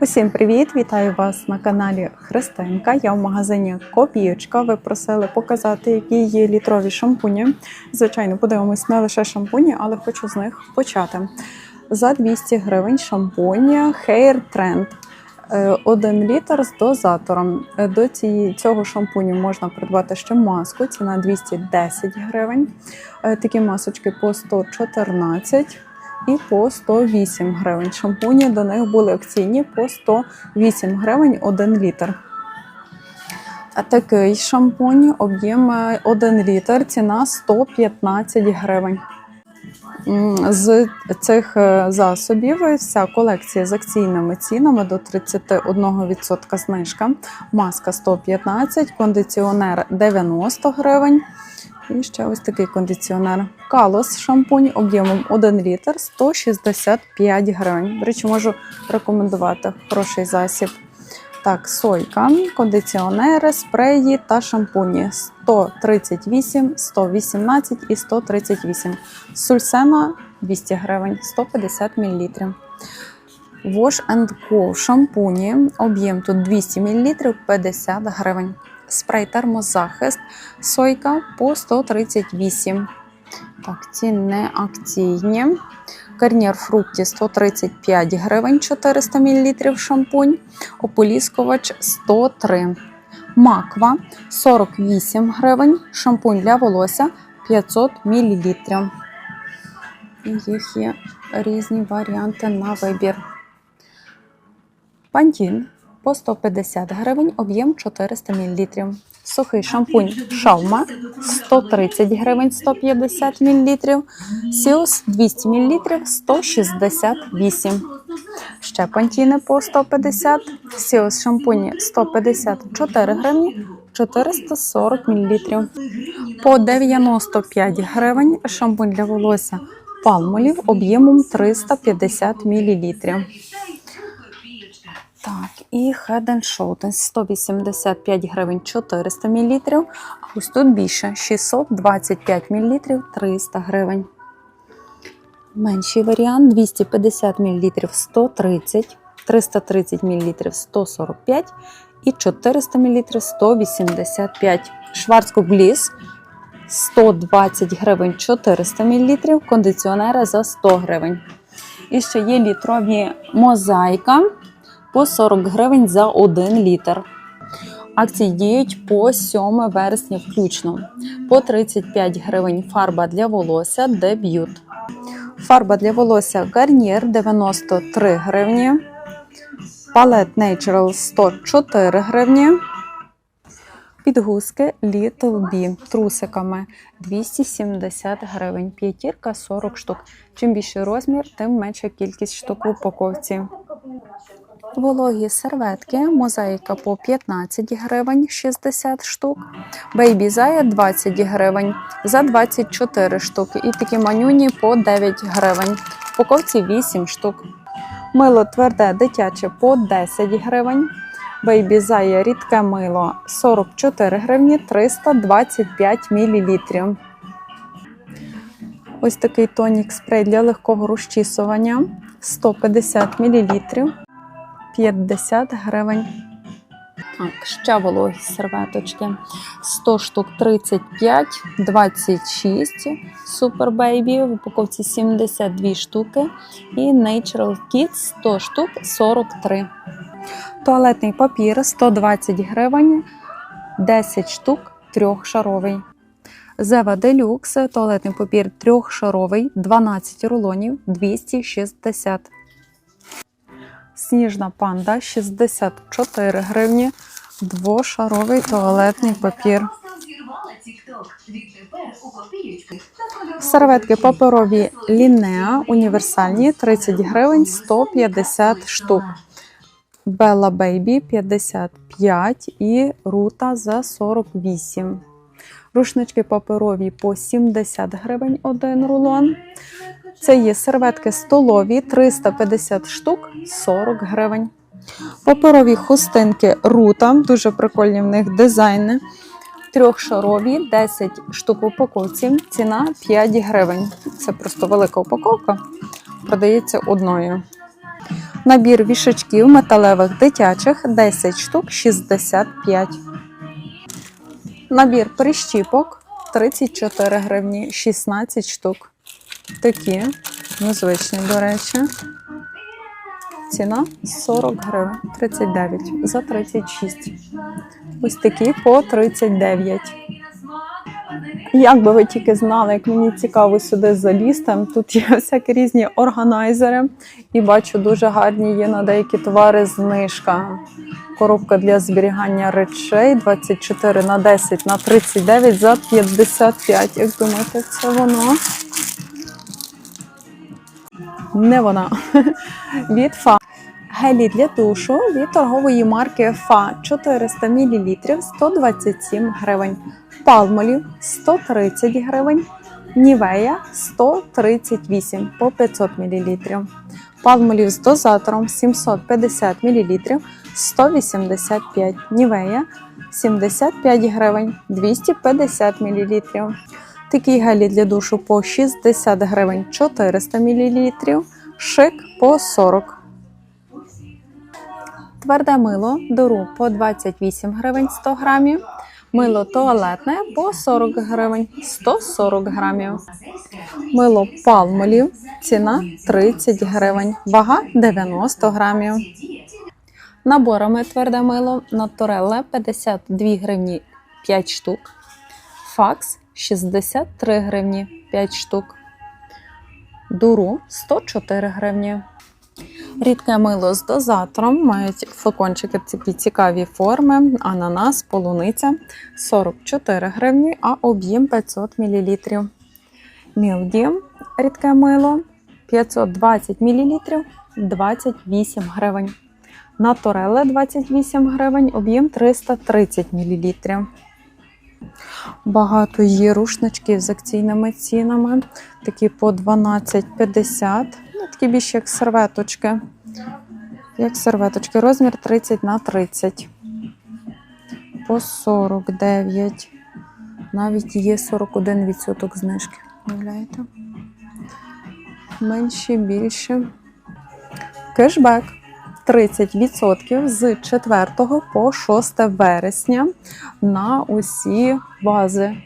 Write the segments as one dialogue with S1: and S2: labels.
S1: Усім привіт! Вітаю вас на каналі Христинка. Я в магазині Копієчка. Ви просили показати, які є літрові шампуні. Звичайно, подивимось не лише шампуні, але хочу з них почати. За 200 гривень шампунь Hair Trend. Е, Один літр з дозатором. Е, До цього шампуню можна придбати ще маску, ціна 210 гривень. Е, Такі масочки по 114 і по 108 гривень. Шампуні до них були акційні по 108 гривень 1 літр. А такий шампунь об'єм е, 1 літр, ціна 115 гривень. З цих е, засобів вся колекція з акційними цінами до 31% знижка. Маска 115, кондиціонер 90 гривень. І ще ось такий кондиціонер. Калос шампунь об'ємом 1 літр 165 гривень. До речі, можу рекомендувати хороший засіб. Так, сойка, кондиціонери, спреї та шампуні 138, 118 і 138. Сульсена 200 гривень, 150 мл. Wash Co шампуні, об'єм тут 200 мл, 50 гривень. Спрей термозахист, сойка по 138. Так, ці не акційні. Гарнір фрукті 135 гривень 400 мл шампунь. Ополіскувач 103. Маква 48 гривень. Шампунь для волосся 500 мл. Їх є різні варіанти на вибір. Пантін по 150 гривень, об'єм 400 мл. Сухий шампунь Шаума 130 гривень 150 мл. Сіус 200 мл 168. Ще пантіни по 150. Сіус шампуні 154 гривні 440 мл. По 95 гривень шампунь для волосся Palmolive об'ємом 350 мл. Так, і Head and Shoulders 185 гривень 400 мл. А ось тут більше 625 мл 300 гривень. Менший варіант 250 мл 130, 330 мл 145 і 400 мл 185. Шварцкоп Bliss 120 гривень 400 мл, кондиціонери за 100 гривень. І ще є літрові мозаїка по 40 гривень за 1 літр. Акції діють по 7 вересня включно. По 35 гривень фарба для волосся дебют. Фарба для волосся Garnier 93 гривні. Palette Natural 104 гривні. Підгузки Little B трусиками 270 гривень. П'ятірка 40 штук. Чим більший розмір, тим менша кількість штук в упаковці. Вологі серветки, мозаїка по 15 гривень 60 штук. Бейбі Зая 20 гривень за 24 штуки. І такі манюні по 9 гривень. Упаковці 8 штук. Мило тверде дитяче по 10 гривень. Бейбі Зая рідке мило 44 гривні 325 мл. Ось такий тонік спрей для легкого розчісування 150 мл. 50 гривень. Так, ще вологі серветочки. 100 штук 35, 26 Super Baby, в упаковці 72 штуки. І Natural Kids 100 штук 43. Туалетний папір 120 гривень, 10 штук трьохшаровий. Зева Делюкс, туалетний папір трьохшаровий, 12 рулонів, 260 Сніжна панда 64 гривні, двошаровий туалетний папір. Серветки паперові Лінеа універсальні 30 гривень 150 штук. Bella Baby 55 і Рута за 48. Рушнички паперові по 70 гривень один рулон. Це є серветки столові 350 штук 40 гривень. Паперові хустинки рута, дуже прикольні в них дизайни. Трьохшарові 10 штук в упаковці. Ціна 5 гривень. Це просто велика упаковка, продається одною. Набір вішачків металевих дитячих 10 штук 65. Набір прищіпок 34 гривні 16 штук. Такі незвичні, до речі. Ціна 40 гривень, 39 за 36. Ось такі по 39. Як би ви тільки знали, як мені цікаво сюди залізти, тут є всякі різні органайзери, і бачу дуже гарні є на деякі товари знижка. Коробка для зберігання речей 24 на 10 на 39 за 55. Як думаєте, це воно? Не вона. Від ФА. Гелі для душу від торгової марки ФА 400 мл 127 гривень. Палмолів 130 гривень. Нівея 138 по 500 мл. Палмолів з дозатором 750 мл 185. Нівея 75 гривень 250 мл. Такі гелі для душу по 60 гривень 400 мл. Шик по 40 Тверде мило дору по 28 гривень 100 грамів. Мило туалетне по 40 гривень 140 грамів. Мило палмолів. Ціна 30 гривень. Вага 90 грамів. Наборами тверде мило натуреле 52 гривні 5 штук. Факс 63 гривні 5 штук. Дуру 104 гривні. Рідке мило з дозатором мають флакончики такі цікаві форми. Ананас, полуниця 44 гривні, а об'єм 500 мл. Мілдіум рідке мило 520 мл 28 гривень. Натуреле 28 гривень, об'єм 330 мл. Багато є рушничків з акційними цінами, такі по 12,50. Ну, такі більш як серветочки. Як серветочки, розмір 30 на 30. По 49. Навіть є 41% знижки. Уявляєте? Менші, більше. Кешбек 30% з 4 по 6 вересня на усі бази.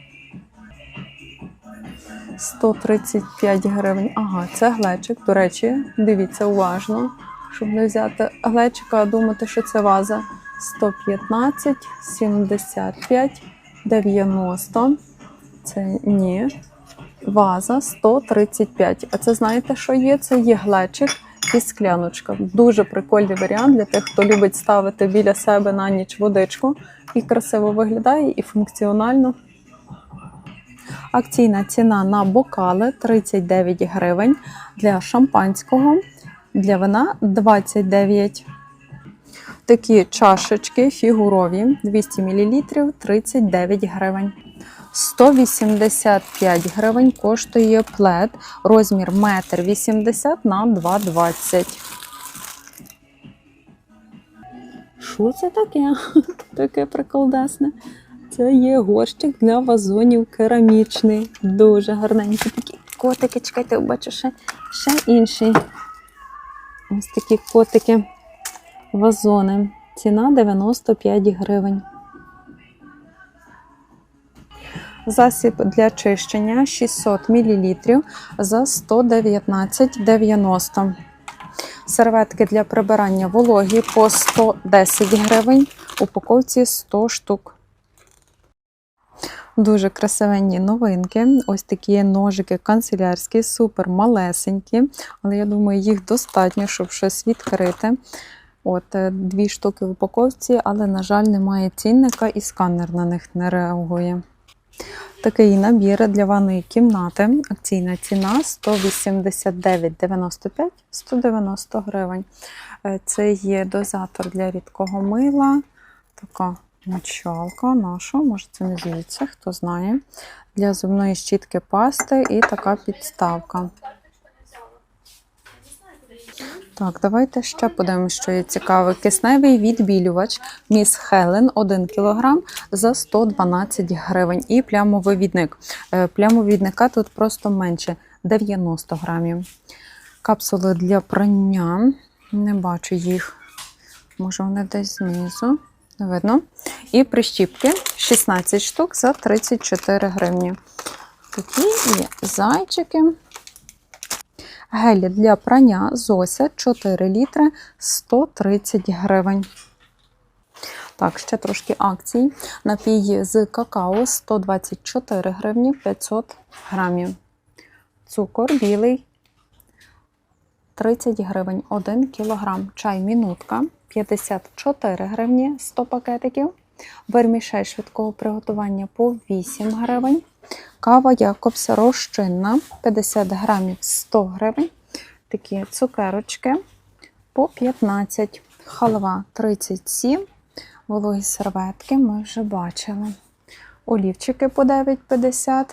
S1: 135 гривень. Ага, це глечик. До речі, дивіться уважно, щоб не взяти глечика, а думати, що це ваза. 115, 75, 90. Це ні. Ваза 135. А це знаєте, що є? Це є глечик і скляночка. Дуже прикольний варіант для тих, хто любить ставити біля себе на ніч водичку. І красиво виглядає, і функціонально. Акційна ціна на бокали 39 гривень. Для шампанського, для вина 29. Такі чашечки фігурові 200 мл 39 гривень. 185 гривень коштує плед, розмір 1,80 м на 2,20 Що це таке? Таке приколдесне. Це є горщик для вазонів керамічний. Дуже гарненький такі котики. Чекайте, бачу ще, ще інший. Ось такі котики, вазони. Ціна 95 гривень. Засіб для чищення 600 мл за 119,90. Серветки для прибирання вологі по 110 гривень. Упаковці 100 штук. Дуже красивенні новинки. Ось такі ножики канцелярські, супер малесенькі, але я думаю, їх достатньо, щоб щось відкрити. От, е, Дві штуки в упаковці, але, на жаль, немає цінника і сканер на них не реагує. Такий набір для ванної кімнати. Акційна ціна 189,95 190 гривень. Е, Це є дозатор для рідкого мила. Така мочалка наша, може це не звідси, хто знає. Для зубної щітки пасти і така підставка. Так, давайте ще подивимося, що є цікаве. Кисневий відбілювач Міс Хелен 1 кг за 112 гривень. І плямовивідник. Е, Плямовідника тут просто менше 90 грамів. Капсули для прання Не бачу їх. Може, вони десь знизу. Не видно. І прищіпки 16 штук за 34 гривні. Такі є зайчики. Гелі для прання Зося 4 літри 130 гривень. Так, ще трошки акцій. Напій з какао 124 гривні 500 грамів. Цукор білий 30 гривень 1 кілограм. Чай мінутка 54 гривні 100 пакетиків. Вермішель швидкого приготування по 8 гривень. Кава Якобс розчинна 50 грамів 100 гривень. Такі цукерочки по 15. Халва 37. Вологі серветки ми вже бачили. Олівчики по 9,50.